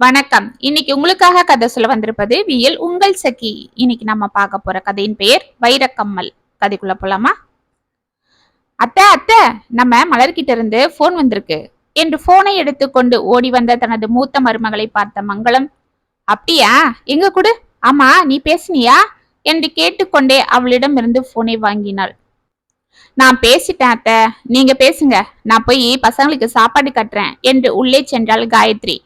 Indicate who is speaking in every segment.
Speaker 1: வணக்கம். இன்னைக்கு உங்களுக்காக கதை சொல்ல வந்திருப்பது வியல் உங்கள் சகி. இன்னைக்கு நம்ம பார்க்க போற கதையின் பெயர் வைரக்கம்மல். கதைக்குள்ள போலாமா? அத்தை அத்தை நம்ம மலர்கிட்ட இருந்து போன் வந்திருக்கு. என்று போனை எடுத்துக்கொண்டு ஓடி வந்த தனது மூத்த மருமகளை பார்த்த மங்களம். அப்படியா? எங்க கூடு? ஆமா நீ பேசுனியா? என்று கேட்டுக்கொண்டே அவளிடம் இருந்து போனை வாங்கினாள். நான் பேசிட்டேன் அத்தை. நீங்க பேசுங்க. நான் போய் பசங்களுக்கு சாப்பாடு கட்டுறேன். என்று உள்ளே சென்றாள் காயத்ரி.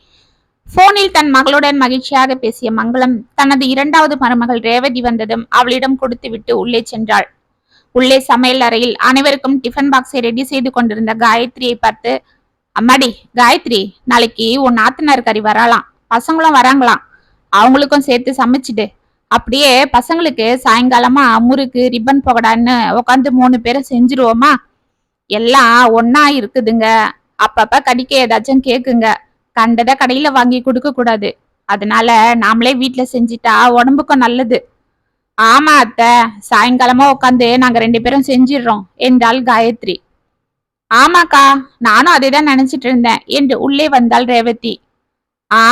Speaker 1: போனில் தன் மகளுடன் மகிழ்ச்சியாக பேசிய மங்களம் தனது இரண்டாவது மருமகள் ரேவதி வந்ததும் அவளிடம் கொடுத்துவிட்டு உள்ளே சென்றாள். உள்ளே சமையல் அறையில் அனைவருக்கும் டிஃபன் பாக்ஸை ரெடி செய்து கொண்டிருந்த காயத்ரியை பார்த்து அம்மாடி காயத்ரி நாளைக்கு உன் நாத்தனார் கறி வரலாம் பசங்களும் வராங்களாம். அவங்களுக்கும் சேர்த்து சமைச்சிடு. அப்படியே பசங்களுக்கு சாயங்காலமா முறுக்கு ரிப்பன் பகடான்னு உட்காந்து மூணு பேரும் செஞ்சிருவோமா? எல்லாம் ஒன்னா இருக்குதுங்க. அப்பப்ப கடிக்க ஏதாச்சும் கேக்குங்க. கண்டதை கடையில வாங்கி கொடுக்க கூடாது. அதனால நாமளே வீட்டுல செஞ்சிட்டா உடம்புக்கும் நல்லது. ஆமா அத்தை. சாயங்காலமா உட்காந்து நாங்க ரெண்டு பேரும் செஞ்சிடுறோம் என்றாள் காயத்ரி. ஆமாக்கா நானும் அதை தான் நினைச்சிட்டு இருந்தேன் என்று உள்ளே வந்தாள் ரேவதி. ஆ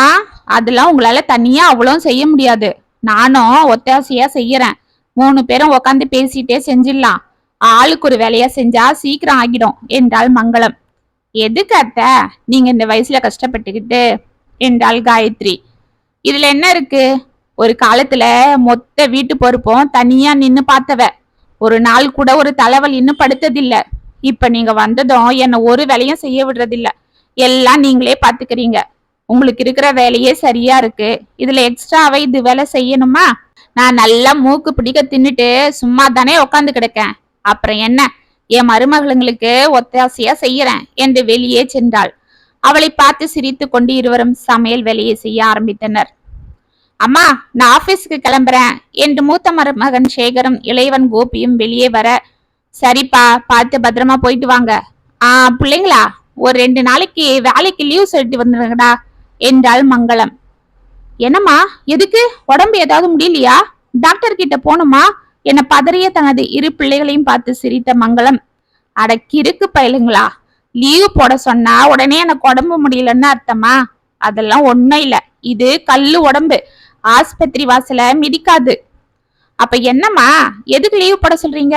Speaker 1: அதெல்லாம் உங்களால தனியா அவ்வளோ செய்ய முடியாது. நானும் ஒத்தாசையா செய்யறேன். மூணு பேரும் உட்காந்து பேசிட்டே செஞ்சிடலாம். ஆளுக்கு ஒரு வேலையா செஞ்சா சீக்கிரம் ஆகிடும் என்றாள் மங்களம். எதுக்கு அத்த? நீங்க இந்த வயசுல கஷ்டப்பட்டுக்கிட்டு என்றாள் காயத்ரி. இதுல என்ன இருக்கு? ஒரு காலத்துல மொத்த வீட்டு பொறுப்பும் தனியா நின்னு பார்த்தவ. ஒரு நாள் கூட ஒரு தலைவலின்னு படுத்ததில்ல. இப்ப நீங்க வந்ததும் என்ன ஒரு வேலையும் செய்ய விடுறதில்ல. எல்லாம் நீங்களே பாத்துக்கிறீங்க. உங்களுக்கு இருக்கிற வேலையே சரியா இருக்கு. இதுல எக்ஸ்ட்ராவே இது வேலை செய்யணுமா? நான் நல்லா மூக்கு பிடிக்க தின்னுட்டு சும்மா தானே உக்காந்து கிடக்கேன். அப்புறம் என்ன? என் மருமகளுங்களுக்கு ஒத்தாசையா செய்யறேன் என்று வெளியே சென்றாள். அவளை பார்த்து சிரித்து கொண்டு இருவரும் சமையல் வேலையை செய்ய ஆரம்பித்தனர். அம்மா நான் ஆபீஸ்க்கு கிளம்புறேன் என்று மூத்த மருமகன் சேகரும் இளையவன் கோபியும் வெளியே வர சரிப்பா பார்த்து பத்திரமா போயிட்டு வாங்க. ஆ பிள்ளைங்களா ஒரு ரெண்டு நாளைக்கு வேலைக்கு லீவ் சொல்லிட்டு வந்துருங்கடா என்றாள் மங்களம். என்னம்மா எதுக்கு? உடம்பு ஏதாவது முடியலையா? டாக்டர் கிட்ட போகணுமா? என பதறிய தனது இரு பிள்ளைகளையும் பார்த்து சிரித்த மங்களம் அட கிறுக்கு பயலுங்களா லீவு போட சொன்னா உடனே எனக்கு உடம்பு முடியலன்னு அர்த்தமா? அதெல்லாம் ஒண்ணும் இல்ல இது கல்லு உடம்பு ஆஸ்பத்திரி வாசல மிதிக்காது. அப்ப என்னம்மா எதுக்கு லீவ் போட சொல்றீங்க?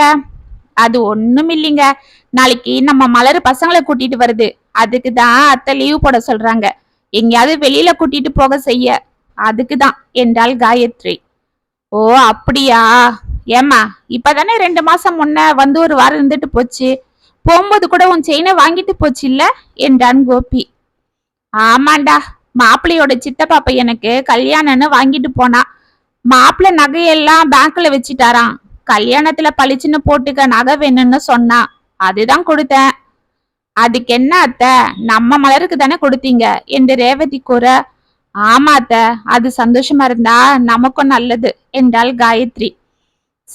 Speaker 1: அது ஒண்ணும் இல்லைங்க நாளைக்கு நம்ம மலர் பசங்களை கூட்டிட்டு வருது அதுக்கு தான் அத்தை லீவ் போட சொல்றாங்க எங்கேயாவது வெளியில கூட்டிட்டு போக செய்ய அதுக்கு தான் என்றாள் காயத்ரி. ஓ அப்படியா? ஏம்மா இப்பதானே ரெண்டு மாசம் முன்ன வந்து ஒரு வாரம் இருந்துட்டு போச்சு. போகும்போது கூட உன் செயினை வாங்கிட்டு போச்சு இல்ல என்றான் கோபி. ஆமாண்டா மாப்பிள்ளையோட சித்தப்பா பையனுக்கு கல்யாணம்னு வாங்கிட்டு போனா. மாப்பிள்ளை நகையெல்லாம் பேங்க்ல வச்சுட்டாராம். கல்யாணத்துல பளிச்சுன்னு போட்டுக்க நகை வேணும்னு சொன்னா. அதுதான் கொடுத்தேன். அதுக்கு என்ன அத்த? நம்ம மலருக்கு தானே கொடுத்தீங்க? என்று ரேவதி கூற ஆமா அத்த அது சந்தோஷமா இருந்தா நமக்கும் நல்லது என்றாள் காயத்ரி.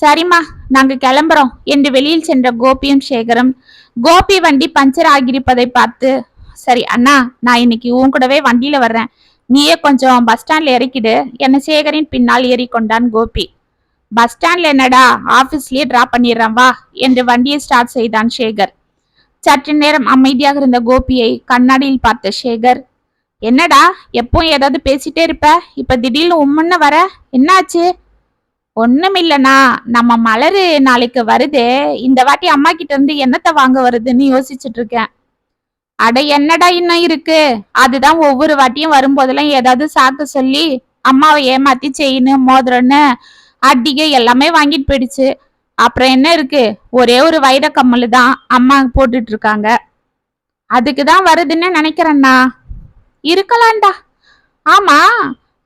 Speaker 1: சரிம்மா நாங்க கிளம்புறோம் என்று வெளியில் சென்ற கோபியும் சேகரும். கோபி வண்டி பஞ்சர் ஆகியிருப்பதை பார்த்து சரி அண்ணா நான் இன்னைக்கு உன் கூடவே வண்டியில வர்றேன். நீயே கொஞ்சம் பஸ் ஸ்டாண்ட்ல இறக்கிடு என்னை சேகரின் பின்னால் ஏறிக்கொண்டான் கோபி. பஸ் ஸ்டாண்ட்ல என்னடா ஆபீஸ்லயே டிராப் பண்ணிடுறான் வா என்று வண்டியை ஸ்டார்ட் செய்தான் சேகர். சற்று நேரம் அமைதியாக இருந்த கோபியை கண்ணாடியில் பார்த்த சேகர் என்னடா எப்பவும் ஏதாவது பேசிட்டே இருப்ப? இப்ப திடீர்னு உம்முன்னு வர? என்னாச்சு? ஒண்ணுமில்லண்ணா நம்ம மலரு நாளைக்கு வருது. இந்த வாட்டி அம்மா கிட்ட இருந்து என்னத்த வாங்க வருதுன்னு யோசிச்சுட்டு இருக்கேன் அட என்னடா இன்னும் இருக்கு? அதுதான் ஒவ்வொரு வாட்டியும் வரும்போதெல்லாம் ஏதாவது சாக்கு சொல்லி அம்மாவை ஏமாத்தி செயின் மோதிரன்னு அடிக்க எல்லாமே வாங்கிட்டு போயிடுச்சு. அப்புறம் என்ன இருக்கு? ஒரே ஒரு வைர கம்மல் தான் அம்மா போட்டுட்டு இருக்காங்க அதுக்கு தான் வருதுன்னு நினைக்கிறேண்ணா. இருக்கலாம்டா. ஆமா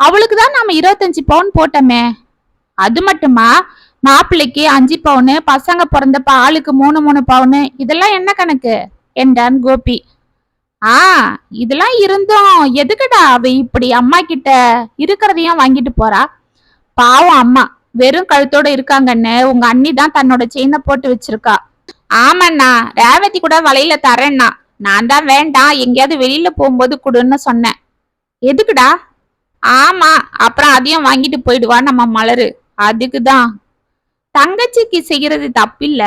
Speaker 1: அவளுக்கு தான் நாம இருபத்தஞ்சு பவுன் போட்டோமே. அது மட்டுமா? மாப்பிள்ளைக்கு அஞ்சு பவுனு பசங்க பிறந்தப்ப ஆளுக்கு மூணு மூணு பவுனு. இதெல்லாம் என்ன கணக்கு? என்றான் கோபி. ஆ இதெல்லாம் இருந்தும். எதுக்குடா அவ இப்படி அம்மா கிட்ட இருக்கிறதையும் வாங்கிட்டு போறா? பாவம் அம்மா. வெறும் கழுத்தோட இருக்காங்கன்னு உங்க அண்ணி தான் தன்னோட செயினை போட்டு வச்சிருக்கா. ஆமாண்ணா. ரேவதி கூட வலையில தரேன்னா நான் தான் வேண்டாம். எங்கேயாவது வெளியில போகும்போது கொடுன்னு சொன்னேன். எதுக்குடா? ஆமா. அப்புறம் அதையும் வாங்கிட்டு போயிடுவா நம்ம மலரு. அதுக்குதான். தங்கச்சிக்கு செய்யறது தப்பில்ல.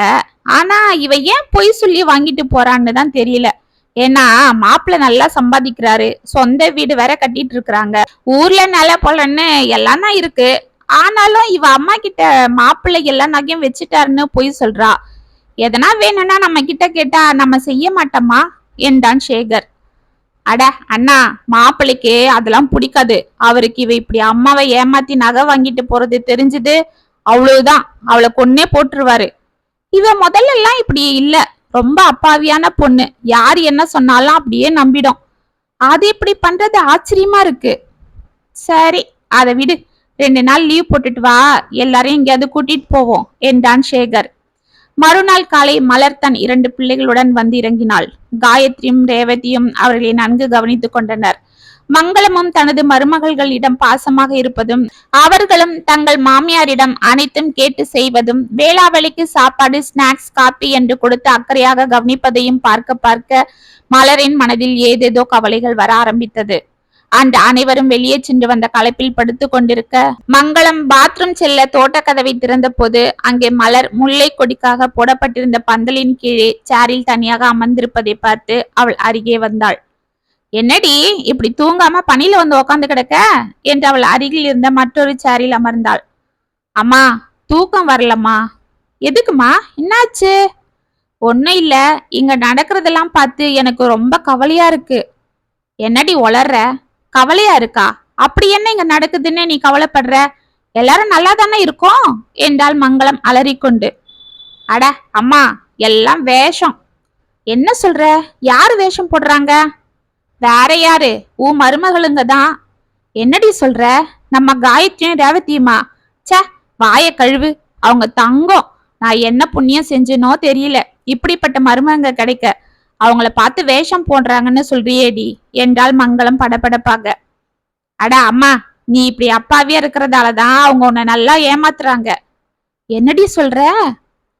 Speaker 1: ஆனா இவ ஏன் பொய் சொல்லி வாங்கிட்டு போறான்னு தான் தெரியல. ஏன்னா மாப்பிள்ள நல்லா சம்பாதிக்கிறாரு. சொந்த வீடு வேற கட்டிட்டு இருக்கிறாங்க ஊர்ல நில போலன்னு எல்லாம் தான் இருக்கு. ஆனாலும் இவ அம்மா கிட்ட மாப்பிள்ளை எல்லா நகையும் வச்சுட்டாருன்னு பொய் சொல்றா. எதனா வேணும்னா நம்ம கிட்ட கேட்டா நம்ம செய்ய மாட்டோமா? என்றான் சேகர். அட அண்ணா மாப்பிள்ளைக்கு அதெல்லாம் பிடிக்காது. அவருக்கு இவ இப்படி அம்மாவை ஏமாத்தி நகை வாங்கிட்டு போறது தெரிஞ்சது. அவ்வளவுதான். அவளை கொன்னே போட்டுருவாரு. இவ முதல்ல எல்லாம் இப்படி இல்ல. ரொம்ப அப்பாவியான பொண்ணு. யார் என்ன சொன்னாலும் அப்படியே நம்பிடும். அது இப்படி பண்றது ஆச்சரியமா இருக்கு. சரி அதை விடு. ரெண்டு நாள் லீவ் போட்டுட்டு வா. எல்லாரையும் எங்கேயாவது கூட்டிட்டு போவோம். என்றான் சேகர். மறுநாள் காலை மலர் தன் இரண்டு பிள்ளைகளுடன் வந்து இறங்கினாள். காயத்ரியும் ரேவதியும் அவர்களை நன்கு கவனித்துக் கொண்டனர். மங்களமும் தனது மருமகள்களிடம் பாசமாக இருப்பதும் அவர்களும் தங்கள் மாமியாரிடம் அனைத்தும் கேட்டு செய்வதும் வேளாவளிக்கு சாப்பாடு ஸ்நாக்ஸ் காப்பி என்று கொடுத்து அக்கறையாக கவனிப்பதையும் பார்க்க பார்க்க மலரின் மனதில் ஏதேதோ கவலைகள் வர ஆரம்பித்தது. அன்று அனைவரும் வெளியே சென்று வந்த களைப்பில் படுத்து கொண்டிருக்க. மங்களம் பாத்ரூம் செல்ல தோட்டக்கதவை திறந்த போது அங்கே மலர் முல்லை கொடிக்காக போடப்பட்டிருந்த பந்தலின் கீழே சேரில் தனியாக அமர்ந்திருப்பதை பார்த்து அவள் அருகே வந்தாள். என்னடி இப்படி தூங்காம பணியில வந்து உக்காந்து கிடக்க? என்று அவள் அருகில் இருந்த மற்றொரு சேரில் அமர்ந்தாள். அம்மா தூக்கம் வரலம்மா. எதுக்குமா என்னாச்சு? ஒன்னும் இல்ல. இங்க நடக்கிறதெல்லாம் பார்த்து எனக்கு ரொம்ப கவலையா இருக்கு. என்னடி உளர்ற? கவலையா இருக்கா? அப்படி என்ன இங்க நடக்குதுன்னு நீ கவலைப்படுற? எல்லாரும் நல்லா தானே இருக்கோம்? என்றாள் மங்களம் அலறிக்கொண்டு. அட அம்மா எல்லாம் வேஷம். என்ன சொல்ற? யாரு வேஷம் போடுறாங்க? வேற யாரு? உன் மருமகளுங்க தான். என்னடி சொல்ற? நம்ம காயத்ரியும் ரேவதியுமா? ச்சே வாய கழுவு. அவங்க தங்கம். நான் என்ன புண்ணியம் செஞ்சனோ தெரியல. இப்படிப்பட்ட மருமகங்க கிடைக்க. அவங்கள பார்த்து வேஷம் போடுறாங்கன்னு சொல்றியேடி என்றால் மங்களம் படபடப்பாக. அட அம்மா நீ இப்படி அப்பாவியா இருக்கிறதால தான் அவங்க உன்னை நல்லா ஏமாத்துறாங்க. என்னடி சொல்ற?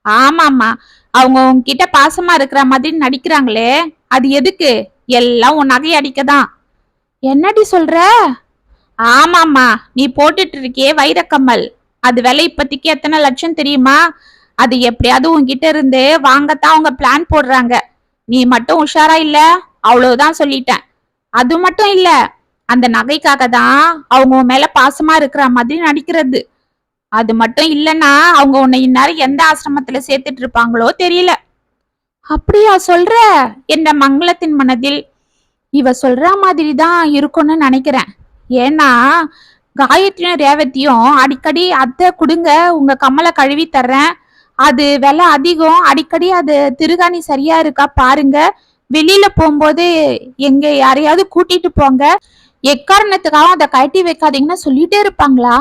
Speaker 1: ஆமாம்மா அவங்க உன்கிட்ட பாசமா இருக்கிற மாதிரி நடிக்கிறாங்களே அது எதுக்கு? எல்லாம் உன் நகை அடிக்கதான். என்னடி சொல்ற? ஆமாம்மா நீ போட்டுட்டு இருக்கியே வைரக்கம்மல். அது விலை இப்போதைக்கு எத்தனை லட்சம் தெரியுமா? அது எப்படியாவது உன்கிட்ட இருந்து வாங்கத்தான் அவங்க பிளான் போடுறாங்க. நீ மட்டும் உஷாரா இல்ல? அவ்வளவுதான் சொல்லிட்டேன். அது மட்டும் இல்ல அந்த நகைக்காக தான் அவங்க உன் மேல பாசமா இருக்கிற மாதிரி நடிக்கிறது. அது மட்டும் இல்லைன்னா அவங்க உன்னை இந்நேரம் எந்த ஆசிரமத்துல சேர்த்துட்டு இருப்பாங்களோ தெரியல. அப்படியா சொல்ற? என்ற மங்களத்தின் மனதில் இவ சொல்ற மாதிரி தான் இருக்கும்னு நினைக்கிறேன். ஏன்னா காயத்ரியும் ரேவதியும் அடிக்கடி அத்தை கொடுங்க உங்க கம்மலை கழுவி தர்றேன். அது விலை அதிகம். அடிக்கடி அது திருகாணி சரியா இருக்கா பாருங்க. வெளியில போகும்போது எங்க யாரையாவது கூட்டிட்டு போங்க. எக்காரணத்துக்காக அதை கட்டி வைக்காதீங்கன்னு சொல்லிட்டே இருப்பாங்களா?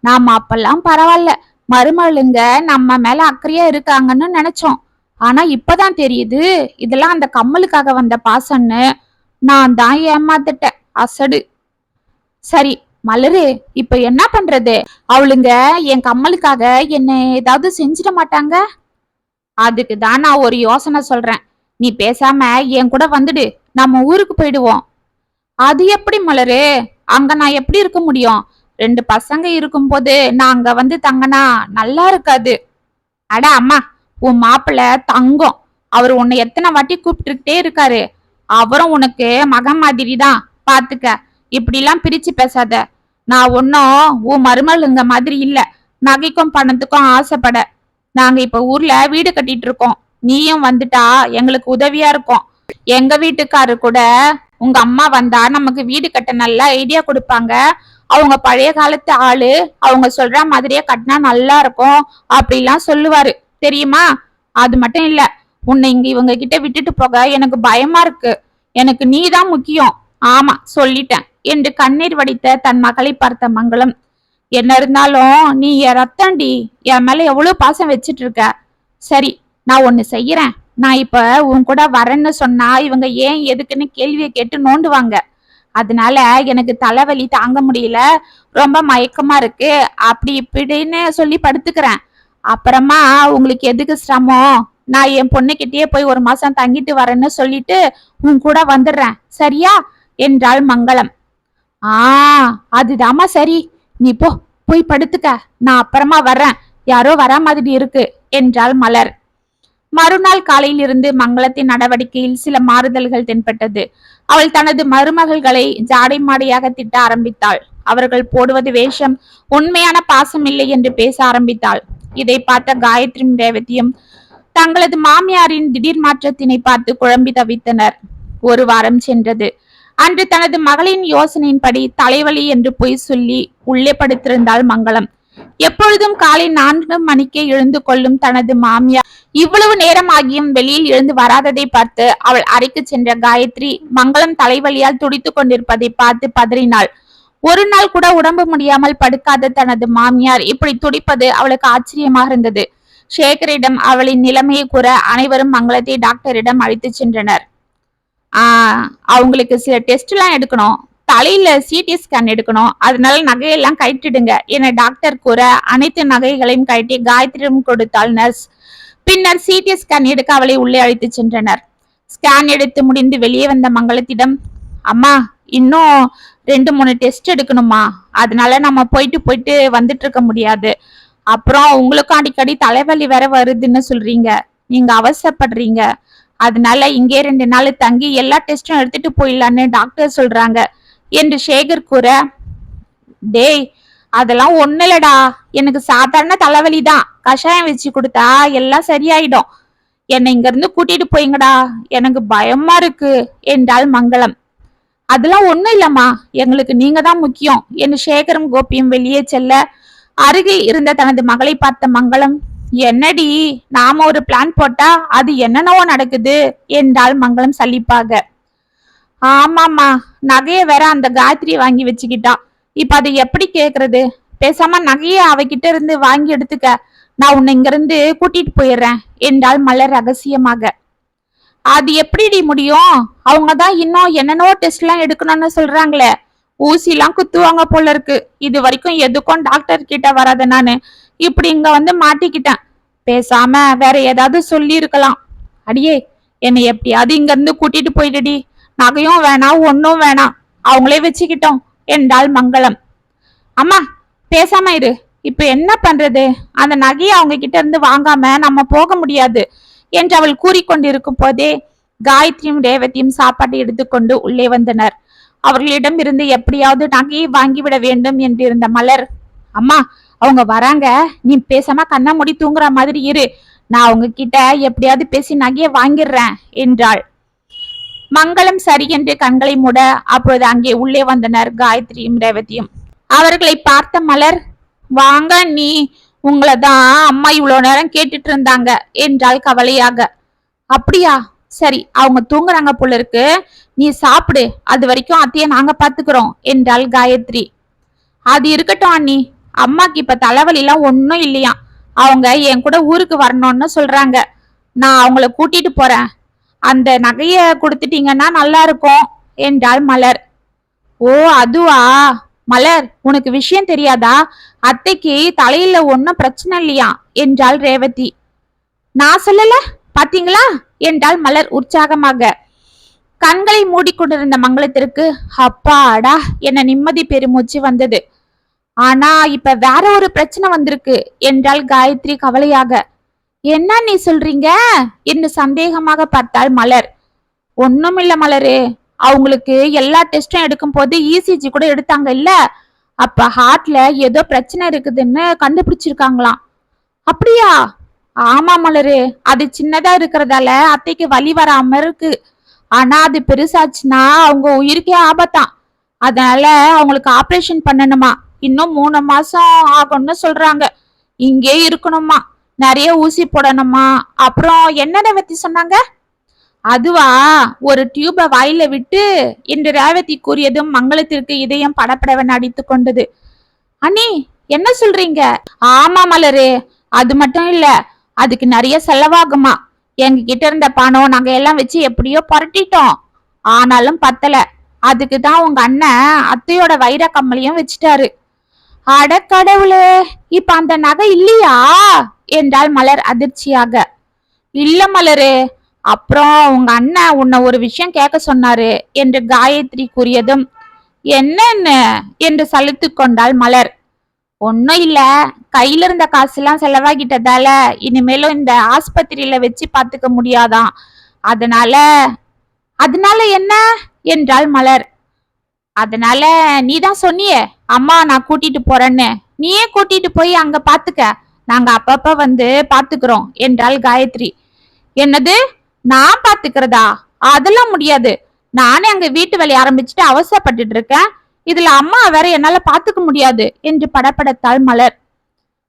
Speaker 1: நாம அப்பெல்லாம் பரவாயில்ல. மருமலுங்க நம்ம மேல அக்கறையா இருக்காங்கன்னு நினைச்சோம். ஆனா இப்பதான் தெரியுது. இதெல்லாம் அந்த கம்மலுக்காக வந்த பாசம்னு. நான் தான் ஏமாத்துட்டேன். அசடு. சரி மலரு இப்ப என்ன பண்றது? அவளுங்க என் கம்மலுக்காக என்ன ஏதாவது செஞ்சிட மாட்டாங்க? அதுக்கு தான் நான் ஒரு யோசனை சொல்றேன். நீ பேசாம என் கூட வந்துடு. நம்ம ஊருக்கு போயிடுவோம். அது எப்படி மலரு? அங்க நான் எப்படி இருக்க முடியும்? ரெண்டு பசங்க இருக்கும்போது நான் அங்க வந்து தங்கனா நல்லா இருக்காது. அட அம்மா உன் மாப்பிள்ள தங்கம். அவர் உன்னை எத்தனை வாட்டி கூப்பிட்டுக்கிட்டே இருக்காரு. அவரும் உனக்கு மகன் மாதிரி தான் பாத்துக்க. இப்படிலாம் பிரிச்சு பேசாத. நான் ஒன்னும் உன் மருமலுங்க மாதிரி இல்ல. நகைக்கும் பணத்துக்கும் ஆசைப்பட. நாங்க இப்ப ஊர்ல வீடு கட்டிட்டு இருக்கோம். நீயும் வந்துட்டா எங்களுக்கு உதவியா இருக்கும். எங்க வீட்டுக்காரு கூட உங்க அம்மா வந்தா நமக்கு வீடு கட்ட நல்ல ஐடியா கொடுப்பாங்க. அவங்க பழைய காலத்து ஆளு அவங்க சொல்ற மாதிரியே கட்டினா நல்லா இருக்கும் அப்படிலாம் சொல்லுவாரு. தெரியுமா? அது மட்டும் இல்ல உன்னை இங்க இவங்க கிட்ட விட்டுட்டு போக எனக்கு பயமா இருக்கு. எனக்கு நீ தான் முக்கியம். ஆமா சொல்லிட்டேன். என்று கண்ணீர் வடித்த தன் மகளை பார்த்த மங்களம். என்ன இருந்தாலும் நீ என் ரத்தாண்டி என் மேல எவ்வளவு பாசம் வச்சிட்டு இருக்க சரி நான் ஒன்னு செய்யறேன். நான் இப்ப உன் கூட வரேன்னு சொன்னா இவங்க ஏன் எதுக்குன்னு கேள்வியை கேட்டு நோண்டுவாங்க. அதனால எனக்கு தலைவலி தாங்க முடியல. ரொம்ப மயக்கமா இருக்கு. அப்படி இப்படின்னு சொல்லி படுத்துக்கிறேன். அப்புறமா உங்களுக்கு எதுக்கு சிரமம்? நான் என் பொண்ணுகிட்டயே போய் ஒரு மாசம் தங்கிட்டு வரேன்னு சொல்லிட்டு உன் கூட வந்துடுறேன். சரியா? என்றாள் மங்களம். ஆ அதுதாம்மா சரி. நீ போ போய் படுத்துக்க. நான் அப்புறமா வர்றேன். யாரோ வரா மாதிரி இருக்கு என்றாள் மலர். மறுநாள் காலையிலிருந்து மங்களத்தின் நடவடிக்கையில் சில மாறுதல்கள் தென்பட்டது. அவள் தனது மருமகள்களை ஜாடை மாடையாக திட்ட ஆரம்பித்தாள். அவர்கள் போடுவது வேஷம் உண்மையான பாசம் இல்லை என்று பேச ஆரம்பித்தாள். இதை பார்த்த காயத்ரி ரேவதியும் தங்களது மாமியாரின் திடீர் மாற்றத்தினை பார்த்து குழம்பி தவித்தனர். ஒரு வாரம் சென்றது. அன்று தனது மகளின் யோசனையின்படி தலைவலி என்று பொய் சொல்லி உள்ளே படுத்திருந்தாள் மங்களம். எப்பொழுதும் காலை நான்கு மணிக்கே எழுந்து கொள்ளும் தனது மாமியார் இவ்வளவு நேரம் ஆகியும் வெளியில் எழுந்து வராததை பார்த்து அவள் அறைக்கு சென்ற காயத்ரி மங்களம் தலைவலியால் துடித்துக் கொண்டிருப்பதை பார்த்து பதறினாள். ஒரு நாள் கூட உடம்பு முடியாமல் படுக்காத தனது மாமியார் இப்படி துடிப்பது அவளுக்கு ஆச்சரியமாக இருந்தது. சேகரிடம் அவளின் நிலைமையை கூற அனைவரும் மங்களத்தை டாக்டரிடம் அழைத்து சென்றனர். அவங்களுக்கு சில டெஸ்ட் எல்லாம் எடுக்கணும். தலையில சிடி ஸ்கேன் எடுக்கணும். அதனால நகையெல்லாம் கழட்டிடுங்க. என டாக்டர் கூற அனைத்து நகைகளையும் கழட்டி காயத்ரியிடம் கொடுத்தாள் நர்ஸ் பின்னர் சிடி ஸ்கேன் எடுக்க அவளை உள்ளே அழைத்து சென்றனர். ஸ்கேன் எடுத்து முடிந்து வெளியே வந்த மங்களத்திடம் அம்மா இன்னும் ரெண்டு மூணு டெஸ்ட் எடுக்கணுமா? அதனால நம்ம போயிட்டு போயிட்டு வந்துட்டு இருக்க முடியாது. அப்புறம் உங்களுக்கும் அடிக்கடி தலைவலி வேற வருதுன்னு சொல்றீங்க. நீங்க அவசரப்படுறீங்க அதனால இங்கே ரெண்டு நாள் தங்கி எல்லா டெஸ்டும் எடுத்துட்டு போயிடலான்னு டாக்டர் சொல்றாங்க. என்று சேகர் கூற டேய் அதெல்லாம் ஒண்ணு இல்லடா எனக்கு சாதாரண தலைவலி தான் கஷாயம் வச்சு கொடுத்தா எல்லாம் சரியாயிடும். என்னை இங்க இருந்து கூட்டிட்டு போயிங்கடா. எனக்கு பயமா இருக்கு என்றாள் மங்களம். அதெல்லாம் ஒண்ணும் இல்லம்மா. எங்களுக்கு நீங்க தான் முக்கியம் என்று சேகரும் கோபியும் வெளியே செல்ல அருகே இருந்த தனது மகளை பார்த்த மங்களம் என்னடி நாம ஒரு பிளான் போட்டா அது என்னென்னவோ நடக்குது என்றாள் மங்களம் சலிப்பாக. ஆமாம்மா நகைய வேற அந்த காயத்ரி வாங்கி வச்சுக்கிட்டா. இப்ப அதை எப்படி கேக்குறது? பேசாம நகைய அவகிட்ட இருந்து வாங்கி எடுத்துக்க. நான் உன்னை இங்கிருந்து கூட்டிட்டு போயிடுறேன் என்றாள் மலர் ரகசியமாக. அது எப்படிடி முடியும்? அவங்க தான் இன்னும் என்னென்னவோ டெஸ்ட் எல்லாம் எடுக்கணும்னு சொல்றாங்களே. ஊசி எல்லாம் குத்துவாங்க போல இருக்கு. இது வரைக்கும் எதுக்கும் டாக்டர் கிட்ட வராத நானு. இப்படி இங்க வந்து மாட்டிக்கிட்டேன். பேசாம வேற ஏதாவது சொல்லி இருக்கலாம் அடியே என்னை எப்படியாவது இங்க இருந்து கூட்டிட்டு போயிடுடி. நகையும் வேணாம் ஒன்னும் வேணாம். அவங்களே வச்சுக்கிட்டோம். என்றாள் மங்களம். அம்மா பேசாம இரு. இப்ப என்ன பண்றது? அந்த நகையை அவங்க கிட்ட இருந்து வாங்காம நம்ம போக முடியாது என்று அவள் கூறிக்கொண்டிருக்கும் போதே காயத்ரியும் ரேவதியும் சாப்பாட்டை எடுத்துக்கொண்டு உள்ளே வந்தனர். அவர்களிடம் இருந்து எப்படியாவது நகையை வாங்கிவிட வேண்டும் என்றிருந்த மலர் அம்மா அவங்க வராங்க நீ பேசாம கண்ணா மூடி தூங்குற மாதிரி இரு. நான் அவங்க கிட்ட எப்படியாவது பேசி நகையை வாங்கிடுறேன் என்றாள். மங்களம் சரி என்று கண்களை மூட அப்பொழுது அங்கே உள்ளே வந்தனர் காயத்ரியும் ரேவதியும் அவர்களை பார்த்த மலர் வாங்க நீ உங்களை தான் அம்மா இவ்வளவு நேரம் கேட்டுட்டு இருந்தாங்க என்றாள் கவலையாக. அப்படியா? சரி அவங்க தூங்குறாங்க போல இருக்கு. நீ சாப்பிடு. அது வரைக்கும் அத்தைய நாங்க பாத்துக்கிறோம் என்றாள் காயத்ரி. அது இருக்கட்டும் அண்ணி. அம்மாக்கு இப்ப தலைவலிலாம் ஒன்றும் ஒன்னும் இல்லையா? அவங்க என் கூட ஊருக்கு வரணும்னு சொல்றாங்க. நான் அவங்கள கூட்டிட்டு போறேன். அந்த நகைய கொடுத்துட்டீங்கன்னா நல்லா இருக்கும் என்றாள் மலர். ஓ அதுவா? மலர் உனக்கு விஷயம் தெரியாதா? அத்தைக்கு தலையில ஒன்னும் பிரச்சனை இல்லையா? என்றாள் ரேவதி. நான் சொல்லல? பாத்தீங்களா? என்றாள் மலர் உற்சாகமாக. கண்களை மூடிக்கொண்டிருந்த மங்களத்திற்கு அப்பாடா! என்ன நிம்மதி பெருமூச்சு வந்தது. ஆனா இப்ப வேற ஒரு பிரச்சனை வந்திருக்கு. என்றாள் காயத்ரி கவலையாக. என்ன நீ சொல்றீங்க? என்று சந்தேகமாக பார்த்தாள் மலர். ஒண்ணுமில்ல மலரு. அவங்களுக்கு எல்லா டெஸ்டும் எடுக்கும் போது இசிஜி கூட எடுத்தாங்க இல்ல? அப்ப ஹார்ட்ல ஏதோ பிரச்சனை இருக்குதுன்னு கண்டுபிடிச்சிருக்காங்களாம். அப்படியா? ஆமா மலரு. அது சின்னதா இருக்கிறதால அத்தைக்கு வலி வராம இருக்கு. ஆனா அது பெருசாச்சுன்னா அவங்க உயிருக்கே ஆபத்தாம் அதனால அவங்களுக்கு ஆபரேஷன் பண்ணணுமா? இன்னும் மூணு மாசம் ஆகும்னு சொல்றாங்க. இங்கே இருக்கணுமா? நிறைய ஊசி போடணுமா? அப்புறம் என்ன ரேவதி சொன்னாங்க? அதுவா? ஒரு டியூபை வாயில விட்டு என்று ரேவதி கூறியதும் மங்களத்திற்கு இதயம் படப்படவன் அடித்து கொண்டது. அண்ணி என்ன சொல்றீங்க? ஆமா மலரு அது மட்டும் இல்ல அதுக்கு நிறைய செலவாகுமா? எங்க கிட்ட இருந்த பணம் நாங்க எல்லாம் வச்சு எப்படியோ புரட்டிட்டோம். ஆனாலும் பத்தல. அதுக்கு தான் உங்க அண்ணன் அத்தையோட வைர கம்மலையும் வச்சுட்டாரு. அட கடவுளே இப்ப அந்த நகை இல்லையா? என்றாள் மலர் அதிர்ச்சியாக. இல்ல மலரு அப்புறம் உங்க அண்ணன் உன்னை ஒரு விஷயம் கேட்க சொன்னாரு என்று காயத்ரி கூறியதும் என்னென்ன என்று சலித்து கொண்டாள் மலர். ஒன்னும் இல்ல கையில இருந்த காசுலாம் செலவாகிட்டதால இனிமேலும் இந்த ஆஸ்பத்திரியில வச்சு பாத்துக்க முடியாதாம் அதனால அதனால என்ன? என்றாள் மலர். அதனால நீ தான் சொன்னியே அம்மா நான் கூட்டிட்டு போறேன்னு. நீயே கூட்டிட்டு போய் அங்க பாத்துக்க. நாங்க அப்பப்ப வந்து பாத்துக்கிறோம் என்றாள் காயத்ரி. என்னது? நான் பாத்துக்கிறதா? அதெல்லாம் முடியாது. நானே அங்க வீட்டு வேலையை ஆரம்பிச்சுட்டு அவசரப்பட்டுட்டு இருக்கேன். இதுல அம்மா வேற என்னால பாத்துக்க முடியாது என்று படப்படத்தாள் மலர்.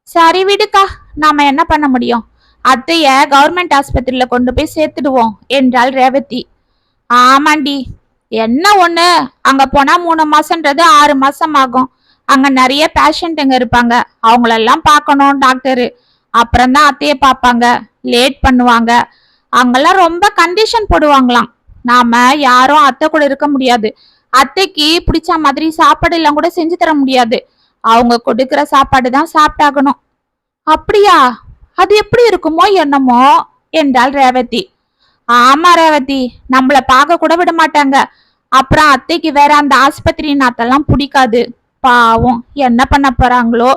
Speaker 1: சரி விடுக்கா நாம என்ன பண்ண முடியும்? அத்தைய கவர்மெண்ட் ஆஸ்பத்திரியில கொண்டு போய் சேர்த்துடுவோம் என்றாள் ரேவதி. ஆமாண்டி என்ன ஒண்ணு? அங்க போனா மூணு மாசம்ன்றது ஆறு மாசம் ஆகும் அங்க நிறைய பேஷண்ட்டுங்க இருப்பாங்க. அவங்களெல்லாம் பார்க்கணும் டாக்டரு அப்புறம் தான் பார்ப்பாங்க. லேட் பண்ணுவாங்க. அங்கெல்லாம் ரொம்ப கண்டிஷன் போடுவாங்களாம். நாம யாரும் அத்தை கூட இருக்க முடியாது. அத்தைக்கு பிடிச்ச மாதிரி சாப்பாடு எல்லாம் கூட செஞ்சு தர முடியாது. அவங்க கொடுக்குற சாப்பாடு தான் சாப்பிட்டாகணும். அப்படியா? அது எப்படி இருக்குமோ என்னமோ? என்றாள் ரேவதி. ஆமா ரேவதி நம்மள பார்க்க கூட விட மாட்டாங்க. அப்புறம் அத்தைக்கு வேற அந்த ஆஸ்பத்திரி நாத்தெல்லாம் பிடிக்காது. பாவம் என்ன பண்ண போறாங்களோ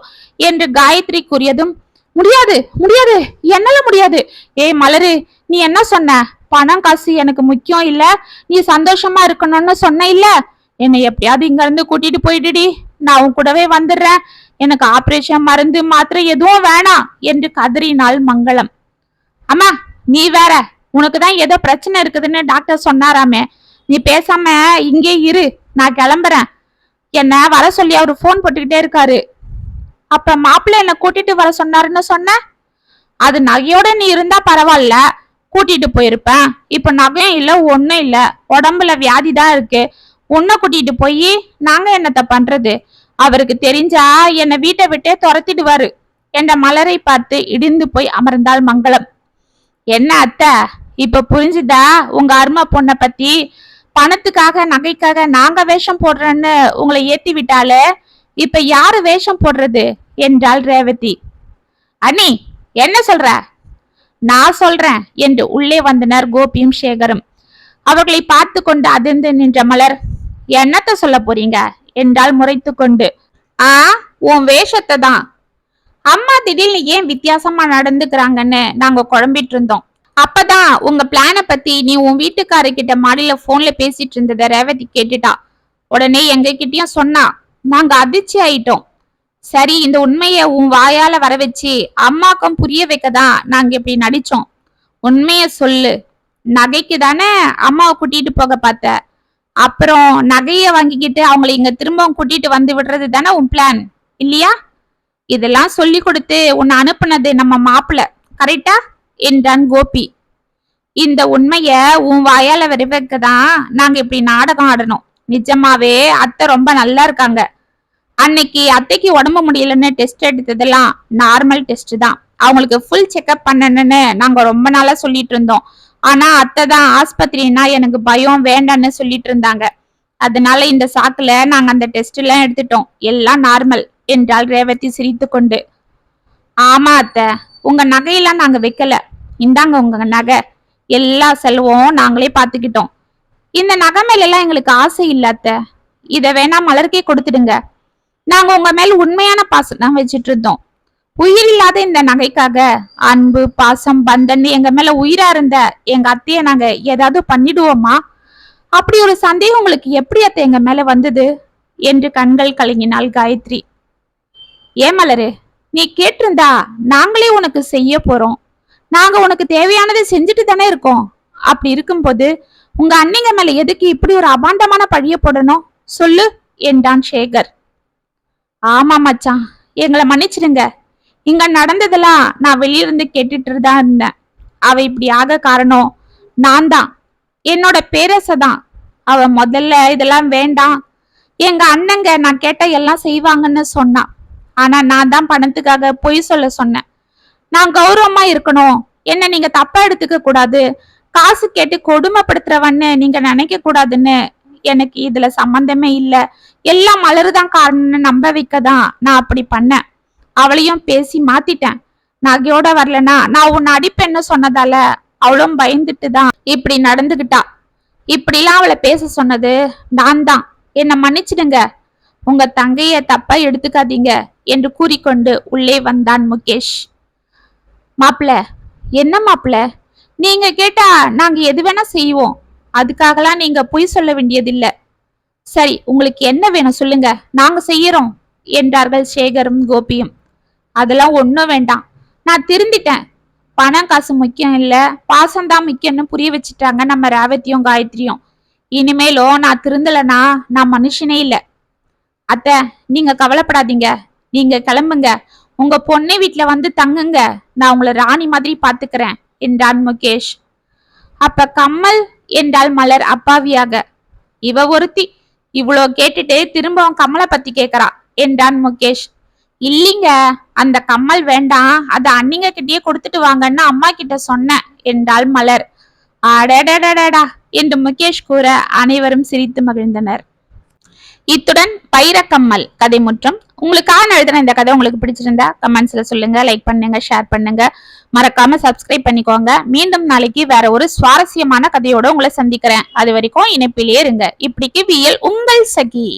Speaker 1: என்று காயத்ரி கூறியதும் முடியாது முடியாது என்னால முடியாது. ஏய் மலரு நீ என்ன சொன்ன? பணம் காசு எனக்கு முக்கியம் இல்ல. நீ சந்தோஷமா இருக்கணும்னு சொன்ன இல்ல. என்னை எப்படியாவது இங்க இருந்து கூட்டிட்டு போயிடுடி. நான் உன் கூடவே வந்துடுறேன். எனக்கு ஆபரேஷன் மருந்து மாத்திரை எதுவும் வேணாம் என்று கதறினாள் மங்களம். அம்மா நீ வேற உனக்கு தான் ஏதோ பிரச்சனை இருக்குதுன்னு டாக்டர் சொன்னாராமே. நீ பேசாம இங்கே இரு. நான் கிளம்புறேன். என்ன வர சொல்லி அவரு ஃபோன் போட்டுக்கிட்டே இருக்காரு. அப்ப மாப்பிள்ள என்ன கூட்டிட்டு வர சொன்னாருன்னு சொன்ன? அது நகையோட நீ இருந்தா பரவாயில்ல. கூட்டிட்டு போயிருப்பேன். இப்ப நகையும் இல்ல ஒன்னும் இல்ல. உடம்புல வியாதி தான் இருக்கு. உன்னை கூட்டிட்டு போய் நாங்க என்னத்த பண்றது? அவருக்கு தெரிஞ்சா என்னை வீட்டை விட்டே துரத்திடுவாரு. என்ற மலரை பார்த்து இடிந்து போய் அமர்ந்தாள் மங்களம். என்ன அத்தை? இப்ப புரிஞ்சுதா? உங்க அருமை பொண்ணை பத்தி? பணத்துக்காக நகைக்காக நாங்க வேஷம் போடுறேன்னு உங்களை ஏத்தி விட்டாலே இப்ப யாரு வேஷம் போடுறது? என்றாள் ரேவதி. அண்ணி என்ன சொல்ற? நான் சொல்றேன் என்று உள்ளே வந்தனர் கோபியும் சேகரும். அவர்களை பார்த்து கொண்டு அதிர்ந்து நின்ற மலர் என்னத்த சொல்ல போறீங்க? என்றால் முறைத்து கொண்டு ஆ உன் வேஷத்தை தான். அம்மா திடீர்னு ஏன் வித்தியாசமா நடந்துக்கிறாங்கன்னு நாங்க குழம்பிட்டு இருந்தோம் அப்பதான் உங்க பிளான பத்தி நீ உன் வீட்டுக்காரர்கிட்ட மாடியில போன்ல பேசிட்டு இருந்தத ரேவதி கேட்டுட்டா. உடனே எங்க கிட்டயும் சொன்னா நாங்க அதிர்ச்சி ஆயிட்டோம். சரி இந்த உண்மைய உன் வாயால வர வச்சு அம்மாக்கும் புரிய வைக்க தான் நாங்க இப்படி நடிச்சோம். உண்மைய சொல்லு. நகைக்கு தானே அம்மாவை கூட்டிட்டு போக பார்த்த. அப்புறம் நகைய வாங்கிக்கிட்டு அவங்களை இங்க திரும்பவும் கூட்டிட்டு வந்து விடுறது தானே உன் பிளான் இல்லையா? இதெல்லாம் சொல்லி கொடுத்து உன்னை அனுப்புனது நம்ம மாப்பிள்ள கரெக்டா என்றான் கோபி. இந்த உண்மைய உன் வாயால விரைவிக்க தான் நாங்க இப்படி நாடகம் ஆடணும். நிஜமாவே அத்தை ரொம்ப நல்லா இருக்காங்க. அன்னைக்கு அத்தைக்கு உடம்பு முடியலன்னு டெஸ்ட் எடுத்ததெல்லாம் நார்மல் டெஸ்ட் தான். அவங்களுக்கு ஃபுல் செக்அப் பண்ணணும்னு நாங்க ரொம்ப நாளா சொல்லிட்டு இருந்தோம். ஆனா அத்தை தான் ஆஸ்பத்திரினா எனக்கு பயம் வேண்டான்னு சொல்லிட்டு இருந்தாங்க. அதனால இந்த சாக்குல நாங்க அந்த டெஸ்ட் எல்லாம் எடுத்துட்டோம். எல்லாம் நார்மல் என்றாள் ரேவதி சிரித்து கொண்டு ஆமா அத்தை உங்க நகையெல்லாம் நாங்க வைக்கல. இந்தாங்க உங்க நகை. எல்லா செலவும் நாங்களே பார்த்துக்கிட்டோம். இந்த நகை மேல எல்லாம் எங்களுக்கு ஆசை இல்ல அத்தை. இத வேணா மலருக்கே கொடுத்துடுங்க. நாங்க உங்க மேல உண்மையான பாசம் தான் வச்சிட்டு இருந்தோம். உயிர் இல்லாத இந்த நகைக்காக அன்பு பாசம் பந்தன் எங்க மேல உயிரா இருந்த எங்க அத்தைய நாங்க ஏதாவது பண்ணிடுவோமா? அப்படி ஒரு சந்தேகம் உங்களுக்கு எப்படி அத்தை எங்க மேல வந்தது? என்று கண்கள் கலங்கினாள் காயத்ரி. ஏன் மலரு? நீ கேட்டிருந்தா நாங்களே உனக்கு செய்ய போறோம். நாங்க உனக்கு தேவையானதை செஞ்சுட்டு தானே இருக்கோம். அப்படி இருக்கும்போது உங்க அண்ணிங்க மேல எதுக்கு இப்படி ஒரு அபாண்டமான பழிய போடணும்? சொல்லு என்றான் சேகர். ஆமா மச்சான் எங்களை மன்னிச்சிடுங்க. இங்க நடந்ததெல்லாம் நான் வெளியிருந்து கேட்டுட்டு தான் இருந்தேன். அவ இப்படி ஆக காரணம் நான் தான் என்னோட பேரச தான் அவ முதல்ல இதெல்லாம் வேண்டாம். எங்க அண்ணங்க நான் கேட்ட எல்லாம் செய்வாங்கன்னு சொன்னான். ஆனா நான் தான் பணத்துக்காக பொய் சொல்ல சொன்னேன். நான் கௌரவமா இருக்கணும். என்ன நீங்க தப்பா எடுத்துக்க கூடாது. காசு கேட்டு கொடுமைப்படுத்துறவன்னு நீங்க நினைக்க கூடாதுன்னு எனக்கு இதுல சம்பந்தமே இல்ல. எல்லாம் மலருதான் காரணம்னு நம்ப வைக்க தான் நான் அப்படி பண்ணேன். அவளையும் பேசி மாத்திட்டேன். நகையோட வரலனா நான் உன்னை அடிப்பேன்னு சொன்னதால அவளும் பயந்துட்டு தான் இப்படி நடந்துகிட்டா. இப்படிலாம் அவளை பேச சொன்னது நான் தான். என்னை மன்னிச்சிடுங்க. உங்க தங்கைய தப்பா எடுத்துக்காதீங்க என்று கூறிக்கொண்டு உள்ளே வந்தான் முகேஷ். மாப்பிள என்ன மாப்பிள நீங்க கேட்டா நாங்க எது வேணா செய்வோம். அதுக்காகலாம் நீங்க பொய் சொல்ல வேண்டியதில்ல. சரி உங்களுக்கு என்ன வேணும் சொல்லுங்க. நாங்க செய்யறோம் என்றார்கள் சேகரும் கோபியும். அதெல்லாம் ஒன்றும் வேண்டாம். நான் திருந்திட்டேன். பணம் காசு முக்கியம் இல்லை. பாசம்தான் முக்கியம்னு புரிய வச்சுட்டாங்க நம்ம ரேவதியும் காயத்ரியும். இனிமேலும் நான் திருந்தலைனா நான் மனுஷனே இல்லை. அத்தை நீங்க கவலைப்படாதீங்க. நீங்க கிளம்புங்க. உங்க பொண்ணை வீட்டுல வந்து தங்குங்க. நான் உங்களை ராணி மாதிரி பாத்துக்கிறேன் என்றான் முகேஷ். அப்ப கம்மல் என்றாள் மலர் அப்பாவியாக. இவ ஒருத்தி இவ்வளோ கேட்டுட்டு திரும்பவும் கம்மலை பத்தி கேக்குறா என்றான் முகேஷ். இல்லைங்க அந்த கம்மல் வேண்டாம். அதை அண்ணிங்க கிட்டயே கொடுத்துட்டு வாங்கன்னு அம்மா கிட்ட சொன்னேன் என்றாள் மலர். அடடடடடா என்று முகேஷ் கூற அனைவரும் சிரித்து மகிழ்ந்தனர். இத்துடன் பைரக்கம்மல் கதை முற்றம். உங்களுக்காக நான் எழுதின இந்த கதை உங்களுக்கு பிடிச்சிருந்தா கமெண்ட்ஸ்ல சொல்லுங்க லைக் பண்ணுங்க ஷேர் பண்ணுங்க. மறக்காம சப்ஸ்கிரைப் பண்ணிக்கோங்க. மீண்டும் நாளைக்கு வேற ஒரு சுவாரஸ்யமான கதையோட உங்களை சந்திக்கிறேன். அது வரைக்கும் இணைப்பிலேயே இருங்க. இப்படிக்கு வியல் உங்கள் சகி.